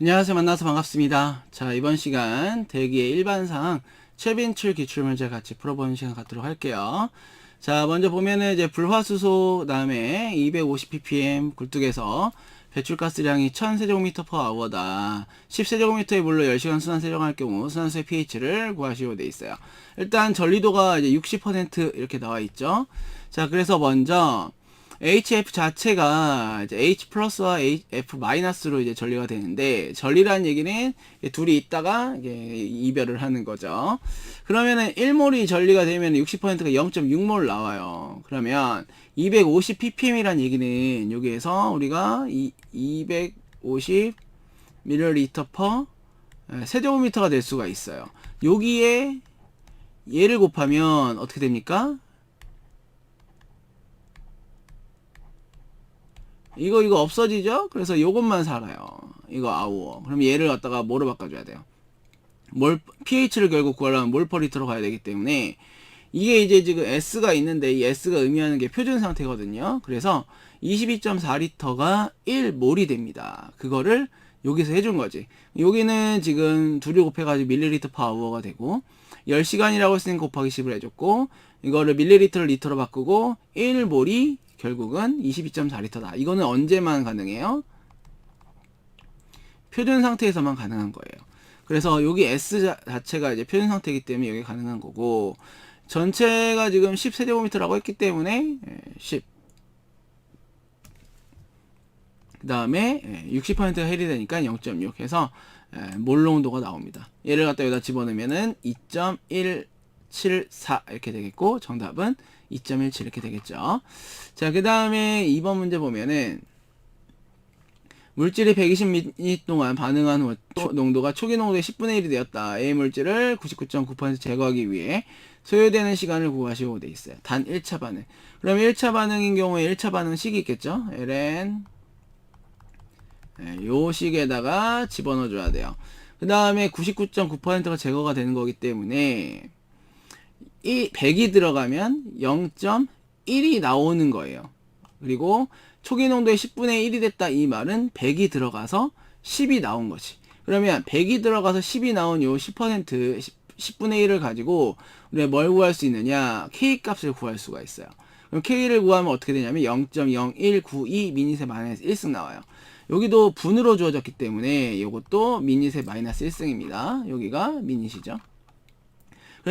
안녕하세요. 만나서 반갑습니다. 자, 이번 시간 대기의 일반상 최빈출 기출문제 같이 풀어보는 시간 갖도록 할게요. 자, 먼저 보면은 이제 불화수소 다음에 250ppm 굴뚝에서 배출가스량이 1000세제곱미터 per hour다. 10세제곱미터의 물로 10시간 순환 세정할 경우 순환수의 pH를 구하시오 돼 있어요. 일단 전리도가 이제 60% 이렇게 나와 있죠. 자, 그래서 먼저 HF 자체가 이제 H 플러스와 F 마이너스로 이제 전리가 되는데 전리라는 얘기는 둘이 있다가 이별을 하는 거죠. 그러면은 1몰이 전리가 되면 60%가 0.6몰 나와요. 그러면 250 ppm이란 얘기는 여기에서 우리가 이 250 ml per 세제곱미터가 될 수가 있어요. 여기에 얘를 곱하면 어떻게 됩니까? 이거 이거 없어지죠? 그래서 요것만 살아요. 이거 아우어. 그럼 얘를 갖다가 뭐로 바꿔줘야 돼요? 몰 pH를 결국 구하려면 몰퍼리터로 가야 되기 때문에 이게 이제 지금 S가 있는데 이 S가 의미하는 게 표준 상태거든요. 그래서 22.4리터가 1몰이 됩니다. 그거를 여기서 해준 거지. 여기는 지금 둘이 곱해가지고 밀리리터 파워가 되고 10시간이라고 했으니까 곱하기 10을 해줬고 이거를 밀리리터를 리터로 바꾸고 1몰이 결국은 22.4리터다. 이거는 언제만 가능해요? 표준 상태에서만 가능한 거예요. 그래서 여기 S 자체가 이제 표준 상태이기 때문에 여기 가능한 거고 전체가 지금 10세제곱미터라고 했기 때문에 10. 그 다음에 60%가 헬이 되니까 0.6 해서 몰롱도가 나옵니다. 얘를 갖다 여기다 집어넣으면은 2.174 이렇게 되겠고 정답은 2.17 이렇게 되겠죠. 자, 그 다음에 2번 문제 보면은 물질이 120미 동안 반응한 후 농도가 초기 농도의 10분의 1이 되었다. A 물질을 99.9% 제거하기 위해 소요되는 시간을 구하시오 돼 있어요. 단 1차 반응. 그럼 1차 반응인 경우에 1차 반응 식이 있겠죠? ln 네, 요 식에다가 집어넣어 줘야 돼요. 그 다음에 99.9%가 제거가 되는 거기 때문에 이 100이 들어가면 0.1이 나오는 거예요. 그리고 초기 농도의 10분의 1이 됐다 이 말은 100이 들어가서 10이 나온 거지. 그러면 100이 들어가서 10이 나온 요 10%, 10, 분의 1을 가지고 우리가 뭘 구할 수 있느냐? K 값을 구할 수가 있어요. 그럼 K를 구하면 어떻게 되냐면 0.0192 미니세 마이너스 1승 나와요. 여기도 분으로 주어졌기 때문에 이것도 미니세 마이너스 1승입니다. 여기가 미닛이죠.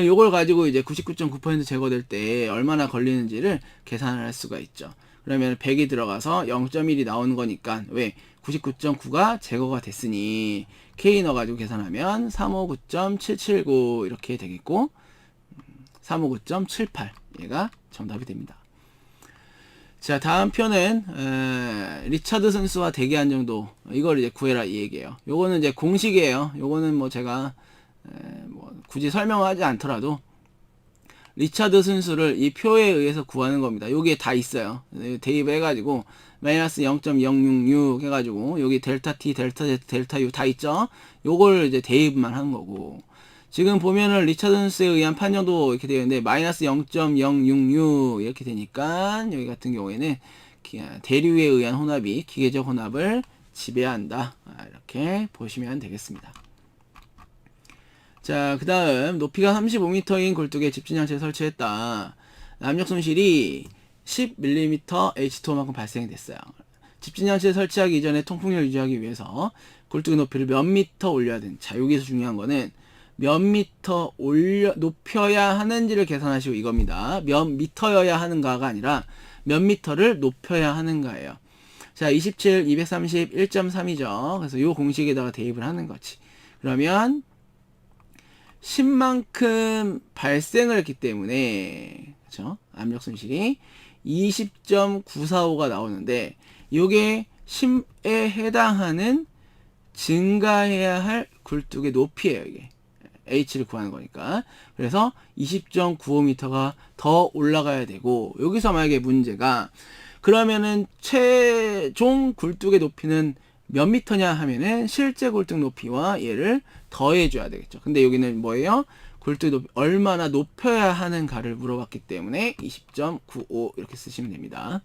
이걸 가지고 이제 99.9% 제거될 때 얼마나 걸리는지를 계산을 할 수가 있죠. 그러면 100이 들어가서 0.1이 나오는 거니까 왜 99.9가 제거가 됐으니 K 넣어가지고 계산하면 359.779 이렇게 되겠고 359.78 얘가 정답이 됩니다. 자 다음 표는 에, 리차드 선수와 대기한 정도 이걸 이제 구해라 이 얘기예요. 요거는 이제 공식이에요. 요거는 뭐 제가 에, 뭐 굳이 설명하지 않더라도 리차드 순수를 이 표에 의해서 구하는 겁니다. 여기에 다 있어요. 대입 해가지고 마이너스 0.066 해가지고 여기 델타 t, 델타 z, 델타 u 다 있죠. 요걸 이제 대입만 한 거고 지금 보면은 리차드 순수에 의한 판정도 이렇게 되어 있는데 마이너스 0.066 이렇게 되니까 여기 같은 경우에는 대류에 의한 혼합이 기계적 혼합을 지배한다. 아, 이렇게 보시면 되겠습니다. 자, 그 다음, 높이가 35m인 굴뚝에 집진장치를 설치했다. 압력 손실이 10mm H2만큼 발생됐어요. 집진장치를 설치하기 이전에 통풍력 유지하기 위해서 굴뚝의 높이를 몇 미터 올려야 되는. 자, 여기서 중요한 거는 몇 미터 올려, 높여야 하는지를 계산하시고 이겁니다. 몇 미터여야 하는가가 아니라 몇 미터를 높여야 하는가예요. 자, 27, 230, 1.3이죠. 그래서 이 공식에다가 대입을 하는 거지. 그러면 10만큼 발생을 했기 때문에 그렇죠? 압력 손실이 20.945가 나오는데 이게 10에 해당하는 증가해야 할 굴뚝의 높이에요, 이게. H를 구하는 거니까. 그래서 20.95m가 더 올라가야 되고 여기서 만약에 문제가 그러면은 최종 굴뚝의 높이는 몇 미터냐 하면은 실제 굴뚝 높이와 얘를 더해줘야 되겠죠. 근데 여기는 뭐예요? 굴뚝 높이 얼마나 높여야 하는가를 물어봤기 때문에 20.95 이렇게 쓰시면 됩니다.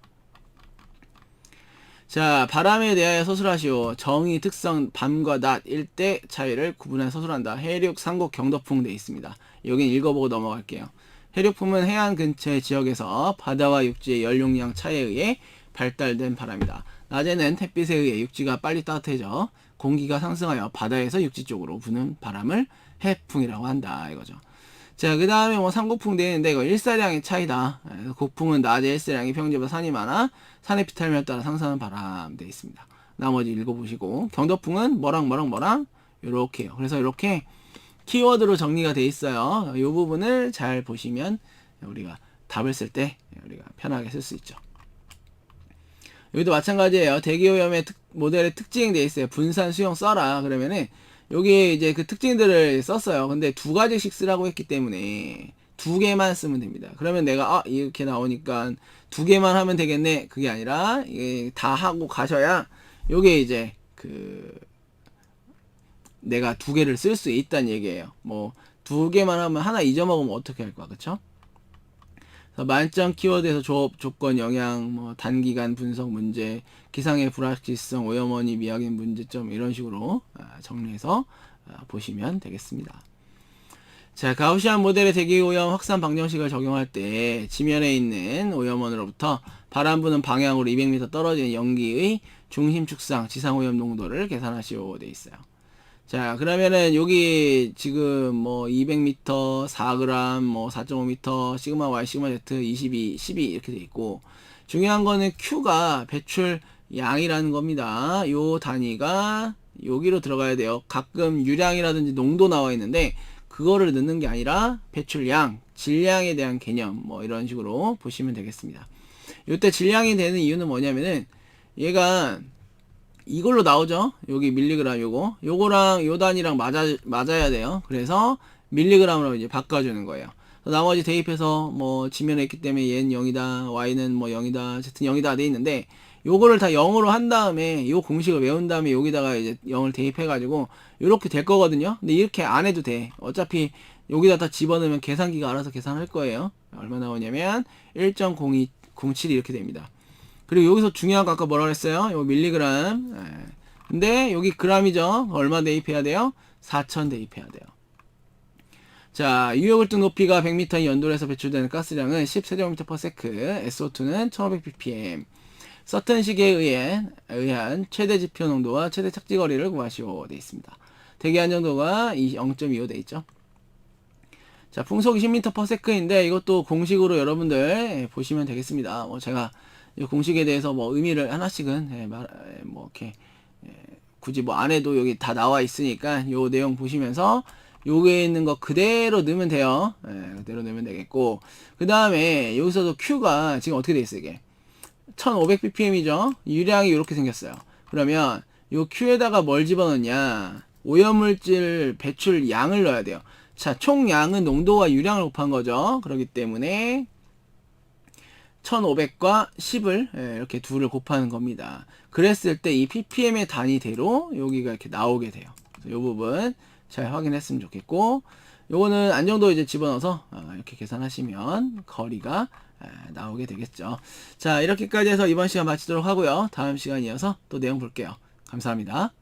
자, 바람에 대하여 서술하시오. 정의, 특성, 밤과 낮, 일대 차이를 구분해 서술한다. 해륙, 상곡, 경도풍 돼 있습니다. 여긴 읽어보고 넘어갈게요. 해륙풍은 해안 근처의 지역에서 바다와 육지의 연용량 차이에 의해 발달된 바람이다. 낮에는 햇빛에 의해 육지가 빨리 따뜻해져 공기가 상승하여 바다에서 육지 쪽으로 부는 바람을 해풍이라고 한다. 이거죠. 자, 그 다음에 뭐 상고풍 되는데 이거 일사량의 차이다. 고풍은 낮에 일사량이 평지보다 산이 많아 산의 피탈면에 따라 상승하는 바람 돼 있습니다. 나머지 읽어보시고 경도풍은 뭐랑 뭐랑 뭐랑 요렇게요. 그래서 이렇게 키워드로 정리가 돼 있어요. 이 부분을 잘 보시면 우리가 답을 쓸 때 우리가 편하게 쓸 수 있죠. 여기도 마찬가지예요. 대기오염의 특- 모델의 특징이 돼 있어요. 분산 수용 써라. 그러면은 여기 이제 그 특징들을 썼어요. 근데 두 가지씩 쓰라고 했기 때문에 두 개만 쓰면 됩니다. 그러면 내가 아 이렇게 나오니까 두 개만 하면 되겠네. 그게 아니라 이게 다 하고 가셔야 요게 이제 그 내가 두 개를 쓸 수 있다는 얘기예요. 뭐 두 개만 하면 하나 잊어먹으면 어떻게 할 거야, 그쵸? 만점 키워드에서 조업, 조건, 영향, 뭐 단기간 분석 문제, 기상의 불확실성, 오염원이 미약인 문제점 이런 식으로 아, 정리해서 아, 보시면 되겠습니다. 자, 가우시안 모델의 대기 오염 확산 방정식을 적용할 때 지면에 있는 오염원으로부터 바람 부는 방향으로 200m 떨어진 연기의 중심 축상 지상 오염 농도를 계산하시오 돼 있어요. 자, 그러면은 여기 지금 뭐 200m, 4g, 뭐 4.5m, 시그마 Y, 시그마 Z, 22, 12 이렇게 돼 있고 중요한 거는 Q가 배출 양이라는 겁니다. 요 단위가 여기로 들어가야 돼요. 가끔 유량이라든지 농도 나와 있는데 그거를 넣는 게 아니라 배출량, 질량에 대한 개념 뭐 이런 식으로 보시면 되겠습니다. 요때 질량이 되는 이유는 뭐냐면은 얘가 이걸로 나오죠. 여기 밀리그램 요거. 요거랑 요 단위랑 맞아 맞아야 돼요. 그래서 밀리그램으로 이제 바꿔 주는 거예요. 나머지 대입해서 뭐 지면에 있기 때문에 얘는 0이다. y는 뭐 0이다. z는 0이다 돼 있는데 요거를 다 0으로 한 다음에 요 공식을 외운 다음에 여기다가 이제 0을 대입해 가지고 요렇게 될 거거든요. 근데 이렇게 안 해도 돼. 어차피 여기다 다 집어넣으면 계산기가 알아서 계산할 거예요. 얼마 나오냐면 1.0207 이렇게 됩니다. 그리고 여기서 중요한 거 아까 뭐라 그랬어요? 요 밀리그램. 예. 근데 여기 그람이죠. 얼마 대입해야 돼요? 4천 대입해야 돼요. 자, 유효불등 높이가 100m인 연돌에서 배출되는 가스량은 10세제곱미터 per sec, SO2는 1500ppm. 서튼 시계에 의해, 의한 최대 지표 농도와 최대 착지 거리를 구하시오 돼 있습니다. 대기 안정도가 0.25돼 있죠. 자, 풍속 20m per sec인데 이것도 공식으로 여러분들 보시면 되겠습니다. 뭐 제가 이 공식에 대해서 뭐 의미를 하나씩은 예, 말, 예, 뭐 이렇게 예, 굳이 뭐 안 해도 여기 다 나와 있으니까 요 내용 보시면서 요게 있는 거 그대로 넣으면 돼요. 예, 그대로 넣으면 되겠고 그 다음에 여기서도 Q가 지금 어떻게 돼 있어 이게 1500ppm이죠. 유량이 이렇게 생겼어요. 그러면 요 Q에다가 뭘 집어넣냐 오염물질 배출 양을 넣어야 돼요. 자, 총 양은 농도와 유량을 곱한 거죠. 그렇기 때문에 1500과 10을 예, 이렇게 둘을 곱하는 겁니다. 그랬을 때 이 ppm의 단위대로 여기가 이렇게 나오게 돼요. 이 부분 잘 확인했으면 좋겠고 요거는 안정도 이제 집어넣어서 아, 이렇게 계산하시면 거리가 아, 나오게 되겠죠. 자 이렇게까지 해서 이번 시간 마치도록 하고요. 다음 시간 이어서 또 내용 볼게요. 감사합니다.